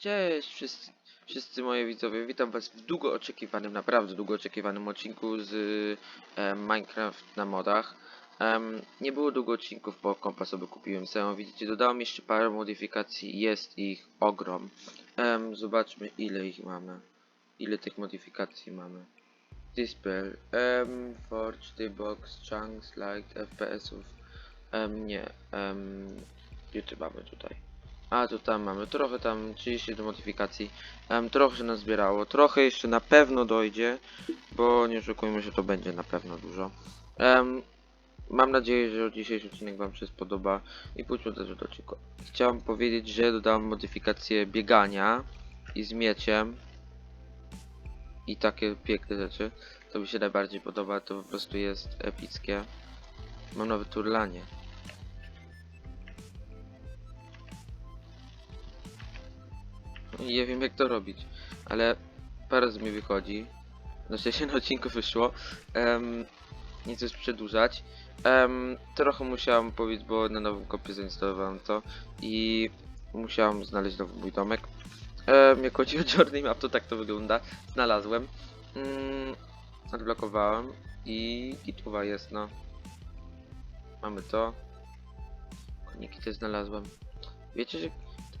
Cześć wszyscy, wszyscy moi widzowie, witam was w długo oczekiwanym, naprawdę długo oczekiwanym odcinku z e, Minecraft na modach. Em, nie było długo odcinków, bo kompa sobie kupiłem samą, widzicie, dodałem jeszcze parę modyfikacji, jest ich ogrom. Em, zobaczmy ile ich mamy, ile tych modyfikacji mamy. Dispel, um, Forge, T-Box, Chunks, Light, FPS-ów, em, nie, um, YouTube mamy tutaj. A tu tam mamy trochę tam 30 do modyfikacji. Em, trochę się nazbierało, trochę jeszcze na pewno dojdzie, bo nie oszukujmy się, to będzie na pewno dużo. Em, mam nadzieję, że dzisiejszy odcinek Wam się spodoba i pójdźmy też do odcinku. Chciałem powiedzieć, że dodałem modyfikację biegania i z mieciem i takie piękne rzeczy. To mi się najbardziej podoba, to po prostu jest epickie. Mam nawet turlanie. Nie wiem jak to robić, ale parę z mi wychodzi. Na szczęście na odcinku wyszło. Um, nie chcę przedłużać. Em, trochę musiałem powiedzieć, bo na nowym kopie zainstalowałem to i musiałem znaleźć nowy mój domek. Um, jak chodzi o Journey Map, to tak to wygląda. Znalazłem. Mm, odblokowałem i gituwa jest, no. Mamy to. Koniki też znalazłem. Wiecie, że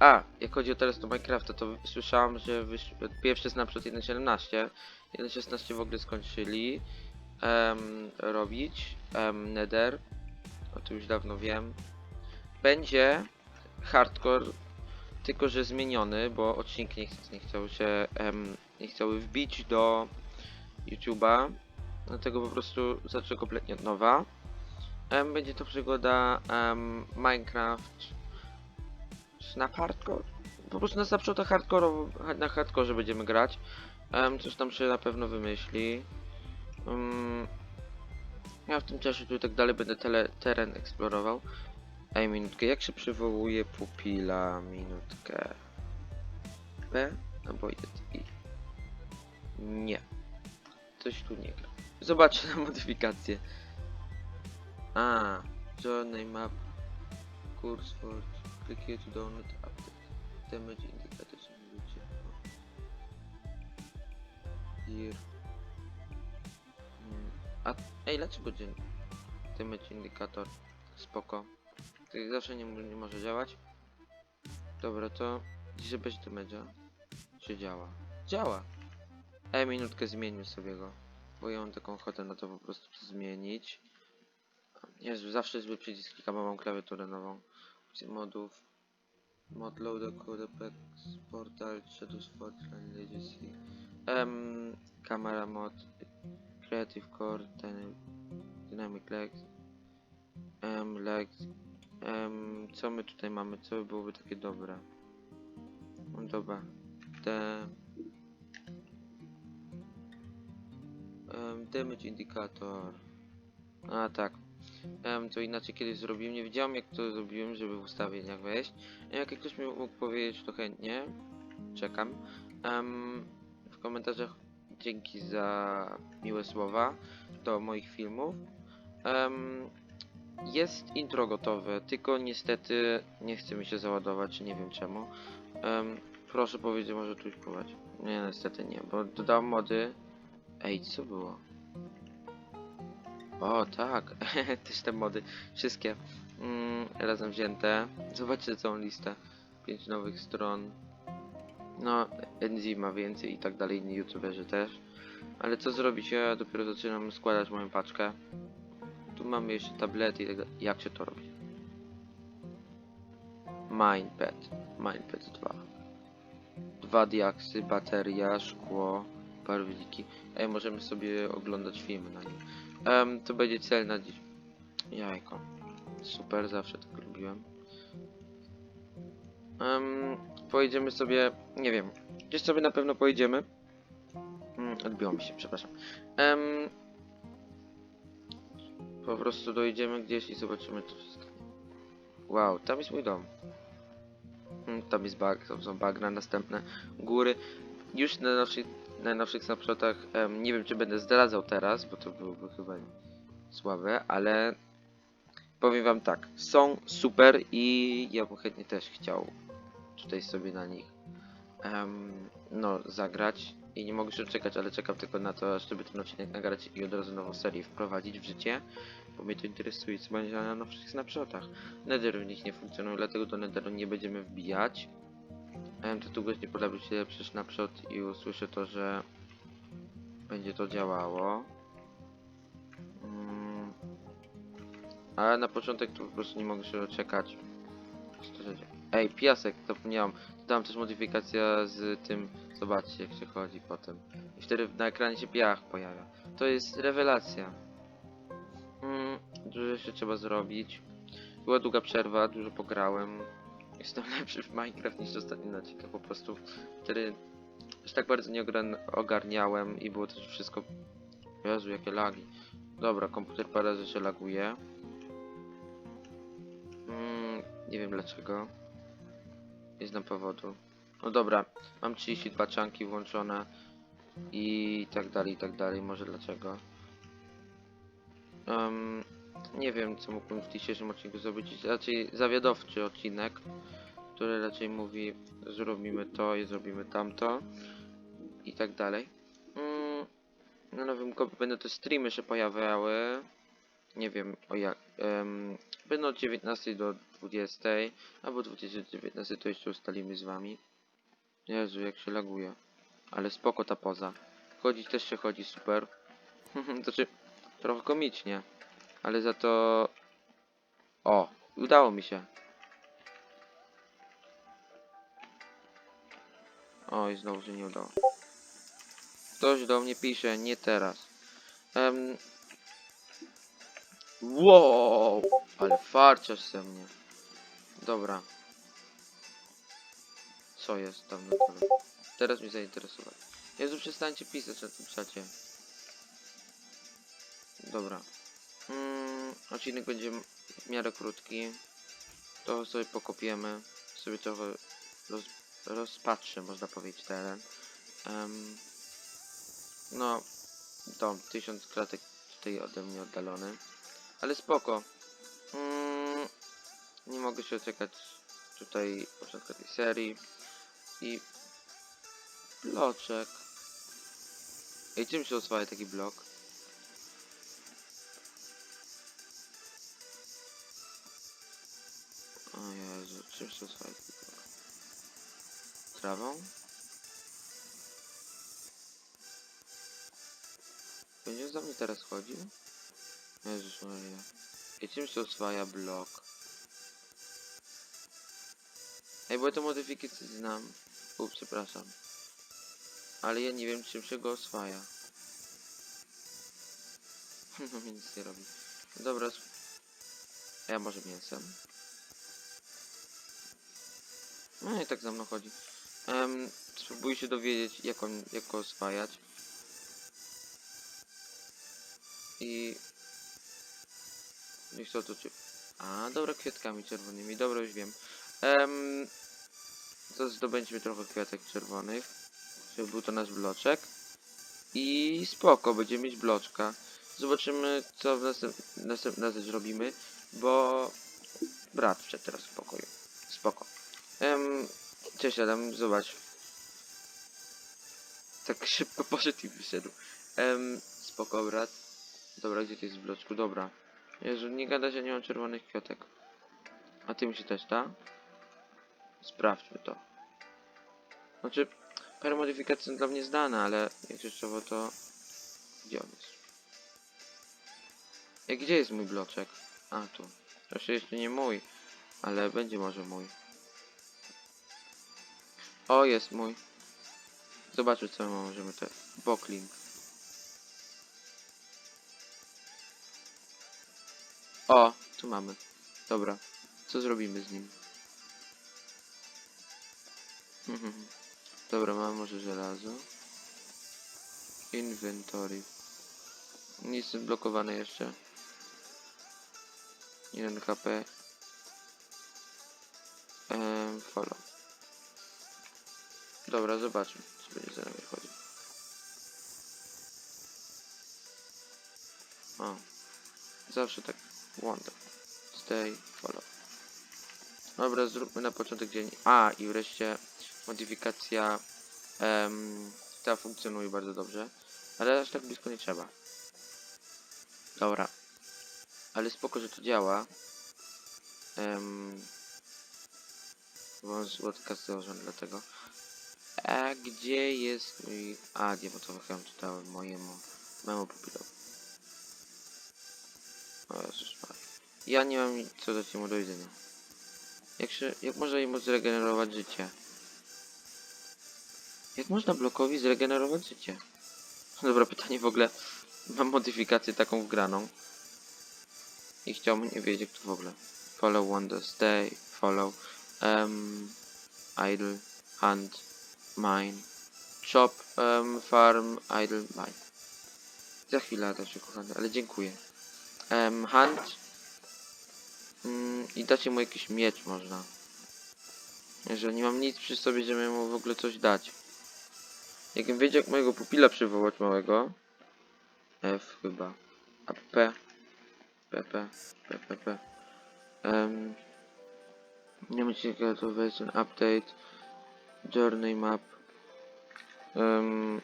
a, jak chodzi o teraz do Minecrafta, to słyszałem, że pierwszy jest na przykład 1.17. 1.16 w ogóle skończyli em, robić. Um, Nether. O tym już dawno wiem. Będzie hardcore, tylko że zmieniony, bo odcinki nie, ch nie chciały się em, nie chciały wbić do YouTube'a. Dlatego po prostu zacznę kompletnie od nowa. Em, będzie to przygoda em, Minecraft na hardcore. Po prostu na zawsze to hardcore, na hardcore będziemy grać. Um, coś tam się na pewno wymyśli. Um, ja w tym czasie tu tak dalej będę tele, teren eksplorował. Ej, minutkę, jak się przywołuje pupila? Minutkę. P? Albo idę I. Nie. Coś tu nie gra. Zobaczcie na modyfikację. A, journey map. Kurs for Click here to download update. Damage indicator ludzie. Here. Mm. A, ej, dlaczego dzień? Damage indicator. Spoko. Tak zawsze nie, nie może działać. Dobra, to dzisiaj bez damage'a. Czy działa? Działa! Ej, minutkę zmieńmy sobie go. Bo ja mam taką ochotę na to po prostu zmienić. Jezu, zawsze zły przycisk klikam, mam klawiaturę nową. Opcje modów. Mod loader, codepex, portal, shadows, fortran, legacy. Um, camera mod, creative core, dynamic legs. Um, legs. Um, co my tutaj mamy? Co by byłoby takie dobre? No dobra. Te... Um, damage indicator. A tak. Em, to inaczej kiedyś zrobiłem. Nie wiedziałem jak to zrobiłem, żeby w ustawieniach wejść. Jak ktoś mi mógł powiedzieć, to chętnie. Czekam. Em, w komentarzach dzięki za miłe słowa do moich filmów. Em, jest intro gotowe, tylko niestety nie chce mi się załadować, nie wiem czemu. Em, proszę powiedzieć, może tu próbować. Nie, niestety nie, bo dodałem mody. Ej, co było? O, tak, też te mody, wszystkie mm, razem wzięte. Zobaczcie całą listę. Pięć nowych stron. No, NZ ma więcej i tak dalej, inni youtuberzy też. Ale co zrobić? Ja dopiero zaczynam składać moją paczkę. Tu mamy jeszcze tablety. Jak się to robi? Minepad. Minepad 2. Dwa diaksy, bateria, szkło, barwniki. Ej, możemy sobie oglądać filmy na nim. Em, to będzie cel na dziś. Jajko. Super, zawsze tak lubiłem. Um, pojedziemy sobie, nie wiem, gdzieś sobie na pewno pojedziemy. Mm, odbiło mi się, przepraszam. Em, po prostu dojedziemy gdzieś i zobaczymy to wszystko. Wow, tam jest mój dom. Mm, tam jest bag, tam są bagna następne. Góry. Już na naszych, na naszych snapshotach, em, nie wiem czy będę zdradzał teraz, bo to byłoby chyba słabe, ale powiem wam tak, są super i ja bym chętnie też chciał tutaj sobie na nich em, no, zagrać i nie mogę się doczekać, ale czekam tylko na to, żeby ten odcinek nagrać i od razu nową serię wprowadzić w życie, bo mnie to interesuje, co będzie na nowszych snapshotach. Nether w nich nie funkcjonuje, dlatego do Netheru nie będziemy wbijać. Em, to długo nie pojawi się lepszy snapshot i usłyszę to, że będzie to działało. Mm. Ale na początek to po prostu nie mogę się doczekać. To? Ej, piasek, zapomniałem. Dodam też modyfikacja z tym. Zobaczcie, jak się chodzi potem. I wtedy na ekranie się piach pojawia. To jest rewelacja. Mm, dużo jeszcze trzeba zrobić. Była długa przerwa, dużo pograłem. Jestem lepszy w Minecraft niż ostatni odcinek, po prostu wtedy już tak bardzo nie ogarniałem i było też wszystko... Jezu, jakie lagi. Dobra, komputer parę razy się laguje. Mm, nie wiem dlaczego. Nie znam powodu. No dobra, mam 32 czanki włączone i tak dalej, i tak dalej. Może dlaczego. Em, nie wiem, co mógłbym w dzisiejszym odcinku zrobić. Raczej zawiadowczy odcinek, który raczej mówi, zrobimy to i zrobimy tamto i tak dalej. Mm, na nowym kopie będą te streamy się pojawiały. Nie wiem o jak. em, będą od 19 do 20, albo 20 do 19 to jeszcze ustalimy z wami. Jezu, jak się laguje. Ale spoko ta poza. Chodzić też się chodzi super. znaczy, trochę komicznie. Ale za to... O, udało mi się. Oj, znowu się nie udało. Ktoś do mnie pisze, nie teraz. Um... Wow, ale farciarz ze mnie. Dobra. Co jest tam na dole? Teraz mnie zainteresować. Jezu, przestańcie pisać na tym czacie. Dobra. Odcinek będzie w miarę krótki. To sobie pokopiemy. Sobie trochę roz, rozpatrzę, można powiedzieć, teren. Em, no, dom, tysiąc klatek tutaj ode mnie oddalony. Ale spoko. Mm, nie mogę się doczekać tutaj początku tej serii. I bloczek. Ej, czym się oswaja taki blok? O Jezu, oswaja taki blok? Trawą? Będziesz za mnie teraz chodził? Jezus Maria. I czym się oswaja blok? Ej, bo ja to modyfikację znam. U, przepraszam. Ale ja nie wiem, czym się go oswaja. no mi nic nie robi. Dobra. ja może mięsem. No i tak za mną chodzi. Um, spróbuj się dowiedzieć, jak on, jak go oswajać. I... I co to czy... A, dobra, kwiatkami czerwonymi. Dobra, już wiem. Um, to zdobędziemy trochę kwiatek czerwonych, żeby był to nasz bloczek. I spoko, będziemy mieć bloczka. Zobaczymy, co w następ, następnym razem zrobimy, bo brat wszedł teraz w pokoju. Spoko. Um, cześć Adam, zobacz. Tak szybko poszedł i wyszedł. Um, spoko, brat. Dobra, gdzie ty jest w bloczku? Dobra. Jezu, nie gada, że nie mam czerwonych kwiatek. A ty mi się też da? Sprawdźmy to. Znaczy, parę modyfikacji są dla mnie znane, ale jak rzeczowo to... Gdzie on jest? Ej, gdzie jest mój bloczek? A, tu. To się jeszcze nie mój, ale będzie może mój. O, jest mój. Zobaczmy, co my możemy te... Bocklink. O, tu mamy. Dobra. Co zrobimy z nim? Dobra, mam może żelazo. Inventory. Nie jestem blokowany jeszcze. 1 HP. Ehm, follow. Dobra, zobaczmy, co będzie za nami chodził. O. Zawsze tak. Wonder. Stay, follow. Dobra, zróbmy na początek dzień. A, i wreszcie modyfikacja em, ta funkcjonuje bardzo dobrze, ale aż tak blisko nie trzeba. Dobra. Ale spoko, że to działa. Um, bo mam złotka założony dlatego. A gdzie jest mój... A, to chyba czytałem mojemu memu pupilowi. Ja nie mam nic co mu do jedzenia. Jak się... Jak można jemu zregenerować życie? Jak można blokowi zregenerować życie? Dobra, pytanie w ogóle. Mam modyfikację taką wgraną. I chciałbym nie wiedzieć, jak to w ogóle. Follow, wonder, stay, follow. Um, idle, hunt, mine. Shop, um, farm, idle, mine. Za chwilę, też kochany, ale dziękuję. Um, hunt. Mm, I dacie mu jakiś miecz można. Jeżeli nie mam nic przy sobie, żeby mu w ogóle coś dać. Jakbym wiedział, jak mojego pupila przywołać małego. F chyba. A P. P, P, P, P, P. Um, nie wiem, czy to update. Journey map. Um,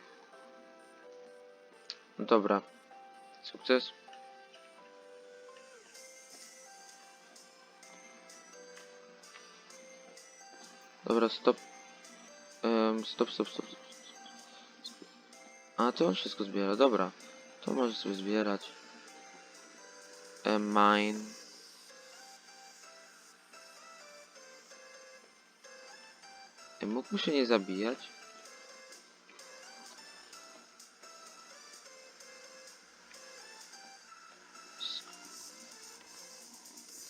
dobra. Sukces. Dobra, stop. Um, stop, stop, stop, stop. A, to on wszystko zbiera, dobra. To może sobie zbierać. E, mine. E, mógłby się nie zabijać?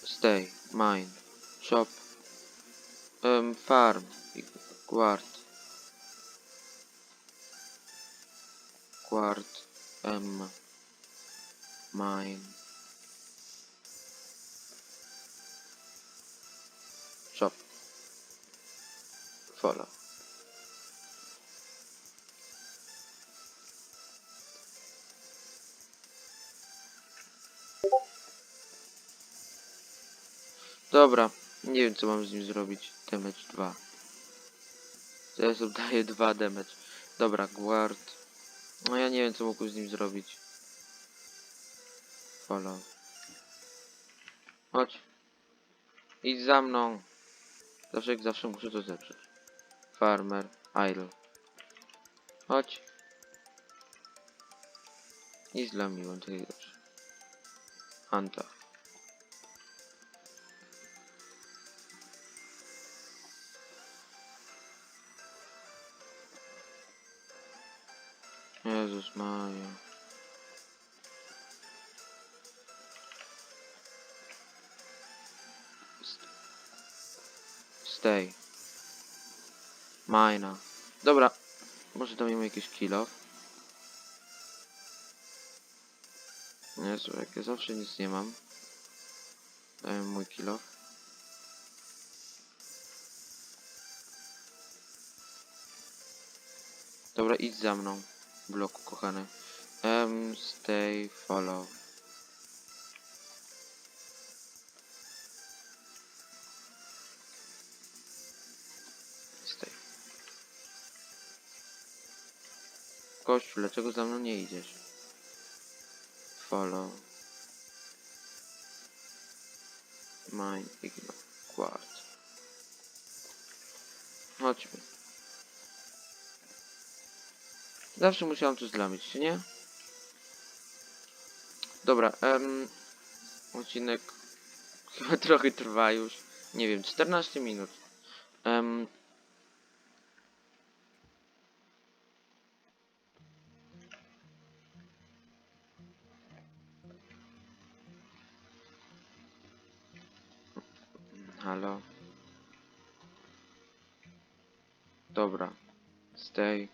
Stay, mine, shop, um, farm, guard, guard, um, mine. Follow. Dobra, nie wiem co mam z nim zrobić. Damage 2. Teraz oddaję 2 damage. Dobra, guard. No ja nie wiem co mógł z nim zrobić. Follow. Chodź. Idź za mną. Zawsze jak zawsze muszę to zeprzeć. Farmer, idle. Chodź. Mnie, mam takiego dobrze. Hunter. Jezus Maria. Stay. Mina. Dobra. Może tam mamy jakieś kilo. Jezu, jak ja zawsze nic nie mam. Dajmy mój kilo. Dobra, idź za mną. Bloku, kochany. Um, stay, follow. Kościół, dlaczego za mną nie idziesz? Follow. Mine, ignore, quad. Chodźmy. Zawsze musiałem to zlamić, czy nie? Dobra, em, odcinek chyba trochę trwa już. Nie wiem, 14 minut. Em, Stay.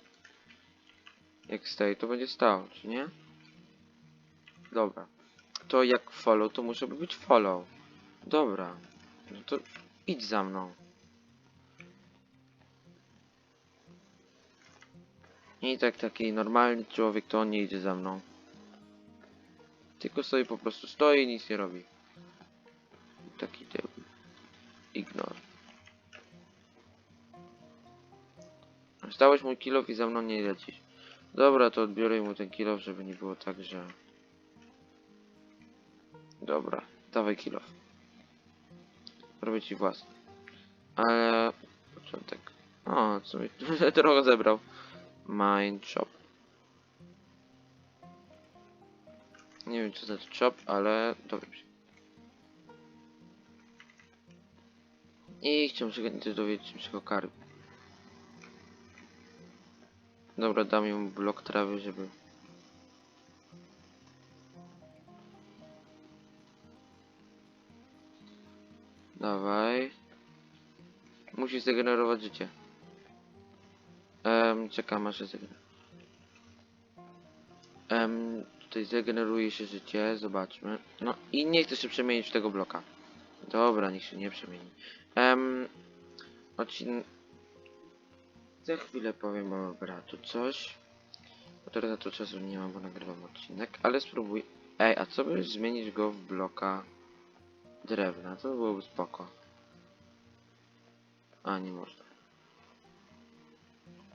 Jak stay, to będzie stało, czy nie? Dobra. To jak follow, to muszę być follow. Dobra. No to idź za mną. I tak taki normalny człowiek to on nie idzie za mną. Tylko sobie po prostu stoi i nic nie robi. Taki debil. Ignore. Zdałeś mój kilof i za mną nie lecisz. Dobra, to odbiorę mu ten kilof, żeby nie było tak, że... Dobra, dawaj kilof. Robię ci własny. Ale... Początek. O, co mi... trochę zebrał. Mind shop. Nie wiem, co to znaczy shop, ale dowiem się. I chciałbym się dowiedzieć czymś o karmi. Dobra, dam mu blok trawy, żeby... Dawaj. Musi zdegenerować życie. Um, czekam aż się zdegeneruje. Um, tutaj zdegeneruje się życie, zobaczmy. No i nie chcę się przemienić w tego bloka. Dobra, niech się nie przemieni. Um, odcin... Za chwilę powiem o bratu coś. Bo teraz na to czasu nie mam, bo nagrywam odcinek, ale spróbuj. Ej, a co by zmienić go w bloka drewna? To byłoby spoko. A, nie można.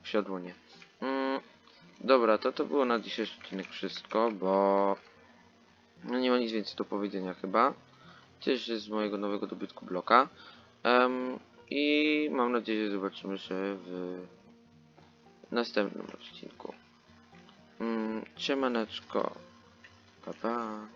Siodło nie. Mm, dobra, to to było na dzisiejszy odcinek wszystko, bo... No nie ma nic więcej do powiedzenia chyba. Też z mojego nowego dobytku bloka. Em, I mam nadzieję, że zobaczymy się w następnym odcinku. Mm, Siemaneczko. Pa, pa.